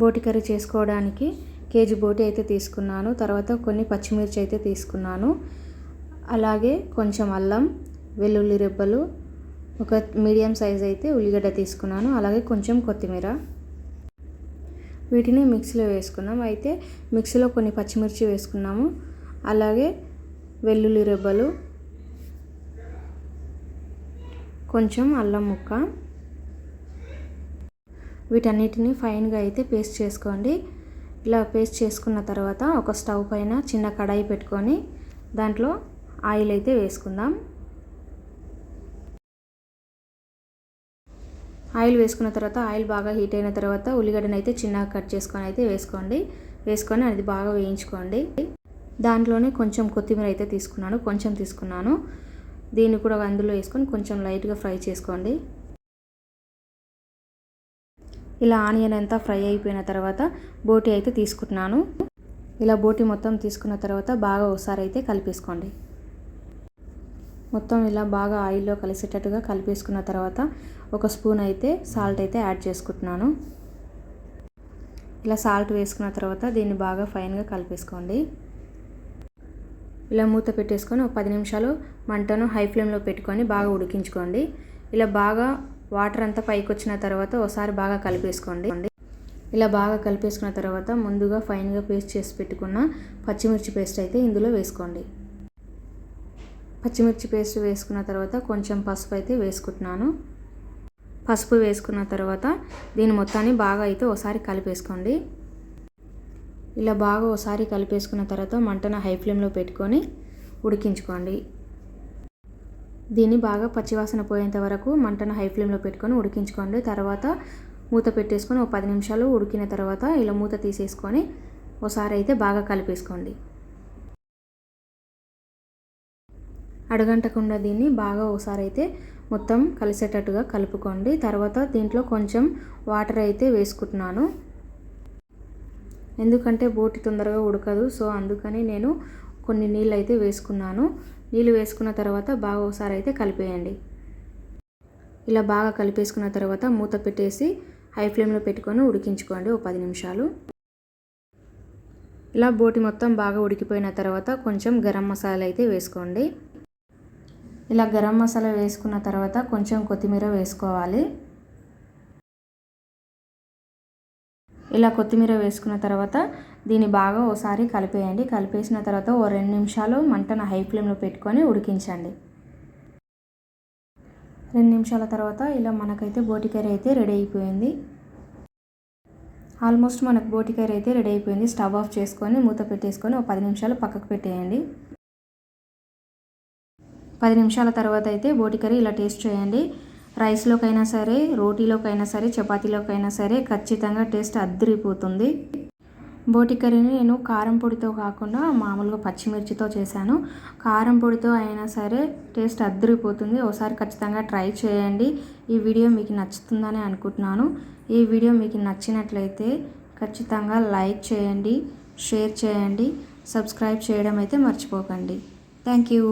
బోటి కర్రీ చేసుకోవడానికి కేజీ బోటి అయితే తీసుకున్నాను. తర్వాత కొన్ని పచ్చిమిర్చి అయితే తీసుకున్నాను. అలాగే కొంచెం అల్లం వెల్లుల్లి రెబ్బలు ఒక మీడియం సైజ్ అయితే ఉల్లిగడ్డ తీసుకున్నాను. అలాగే కొంచెం కొత్తిమీర. వీటిని మిక్సీలో వేసుకున్నాం. అయితే మిక్సీలో కొన్ని పచ్చిమిర్చి వేసుకున్నాము. అలాగే వెల్లుల్లి రెబ్బలు కొంచెం అల్లం ముక్క వీటన్నిటిని ఫైన్గా అయితే పేస్ట్ చేసుకోండి. ఇలా పేస్ట్ చేసుకున్న తర్వాత ఒక స్టవ్ పైన చిన్న కడాయి పెట్టుకొని దాంట్లో ఆయిల్ అయితే వేసుకుందాం. ఆయిల్ వేసుకున్న తర్వాత ఆయిల్ బాగా హీట్ అయిన తర్వాత ఉల్లిగడ్డను అయితే చిన్నగా కట్ చేసుకొని అయితే వేసుకోండి. వేసుకొని అది బాగా వేయించుకోండి. దాంట్లోనే కొంచెం కొత్తిమీర అయితే తీసుకున్నాను కొంచెం తీసుకున్నాను. దీన్ని కూడా అందులో వేసుకొని కొంచెం లైట్గా ఫ్రై చేసుకోండి. ఇలా ఆనియన్ అంతా ఫ్రై అయిపోయిన తర్వాత బోటి అయితే తీసుకుంటున్నాను. ఇలా బోటి మొత్తం తీసుకున్న తర్వాత బాగా ఒకసారి అయితే కలిపేసుకోండి. మొత్తం ఇలా బాగా ఆయిల్లో కలిసేటట్టుగా కలిపేసుకున్న తర్వాత ఒక స్పూన్ అయితే సాల్ట్ అయితే యాడ్ చేసుకుంటున్నాను. ఇలా సాల్ట్ వేసుకున్న తర్వాత దీన్ని బాగా ఫైన్గా కలిపేసుకోండి. ఇలా మూత పెట్టేసుకొని ఒక పది నిమిషాలు మంటను హై ఫ్లేమ్లో పెట్టుకొని బాగా ఉడికించుకోండి. ఇలా బాగా వాటర్ అంతా పైకి వచ్చిన తర్వాత ఒకసారి బాగా కలిపేసుకోండి. ఇలా బాగా కలిపేసుకున్న తర్వాత ముందుగా ఫైన్గా పేస్ట్ చేసి పెట్టుకున్న పచ్చిమిర్చి పేస్ట్ అయితే ఇందులో వేసుకోండి. పచ్చిమిర్చి పేస్ట్ వేసుకున్న తర్వాత కొంచెం పసుపు అయితే వేసుకుంటున్నాను. పసుపు వేసుకున్న తర్వాత దీని మొత్తాన్ని బాగా అయితే ఒకసారి కలిపేసుకోండి. ఇలా బాగా ఒకసారి కలిపేసుకున్న తర్వాత మంటను హై ఫ్లేమ్లో పెట్టుకొని ఉడికించుకోండి. దీన్ని బాగా పచ్చివాసన పోయేంత వరకు మంటను హై ఫ్లేమ్లో పెట్టుకొని ఉడికించుకోండి. తర్వాత మూత పెట్టేసుకొని ఒక పది నిమిషాలు ఉడికిన తర్వాత ఇలా మూత తీసేసుకొని ఒకసారి అయితే బాగా కలిపేసుకోండి. అడగంటకుండా దీన్ని బాగా ఒకసారి అయితే మొత్తం కలిసేటట్టుగా కలుపుకోండి. తర్వాత దీంట్లో కొంచెం వాటర్ అయితే వేసుకుంటున్నాను. ఎందుకంటే బోటి తొందరగా ఉడకదు సో అందుకని నేను కొన్ని నీళ్ళు అయితే వేసుకున్నాను. నీళ్ళు వేసుకున్న తర్వాత బాగా ఒకసారి అయితే కలిపేయండి. ఇలా బాగా కలిపేసుకున్న తర్వాత మూత పెట్టేసి హై ఫ్లేమ్లో పెట్టుకొని ఉడికించుకోండి ఒక పది నిమిషాలు. ఇలా బోటి మొత్తం బాగా ఉడికిపోయిన తర్వాత కొంచెం గరం మసాలా అయితే వేసుకోండి. ఇలా గరం మసాలా వేసుకున్న తర్వాత కొంచెం కొత్తిమీర వేసుకోవాలి. ఇలా కొత్తిమీర వేసుకున్న తర్వాత దీన్ని బాగా ఓసారి కలిపేయండి. కలిపేసిన తర్వాత ఓ రెండు నిమిషాలు మంటను హై ఫ్లేమ్లో పెట్టుకొని ఉడికించండి. రెండు నిమిషాల తర్వాత ఇలా మనకైతే బోటి కర్రీ అయితే రెడీ అయిపోయింది. ఆల్మోస్ట్ మనకు బోటి కర్రీ అయితే రెడీ అయిపోయింది. స్టవ్ ఆఫ్ చేసుకొని మూత పెట్టేసుకొని ఒక పది నిమిషాలు పక్కకు పెట్టేయండి. పది నిమిషాల తర్వాత అయితే బోటి కర్రీ ఇలా టేస్ట్ చేయండి. రైస్లోకైనా సరే రోటీలోకైనా సరే చపాతీలోకైనా సరే ఖచ్చితంగా టేస్ట్ అద్దరిపోతుంది. బోటి కర్రీని నేను కారం పొడితో కాకుండా మామూలుగా పచ్చిమిర్చితో చేశాను. కారం పొడితో అయినా సరే టేస్ట్ అద్దరిపోతుంది. ఒకసారి ఖచ్చితంగా ట్రై చేయండి. ఈ వీడియో మీకు నచ్చుతుందని అనుకుంటున్నాను. ఈ వీడియో మీకు నచ్చినట్లయితే ఖచ్చితంగా లైక్ చేయండి షేర్ చేయండి సబ్స్క్రైబ్ చేయడం అయితే మర్చిపోకండి. Thank you.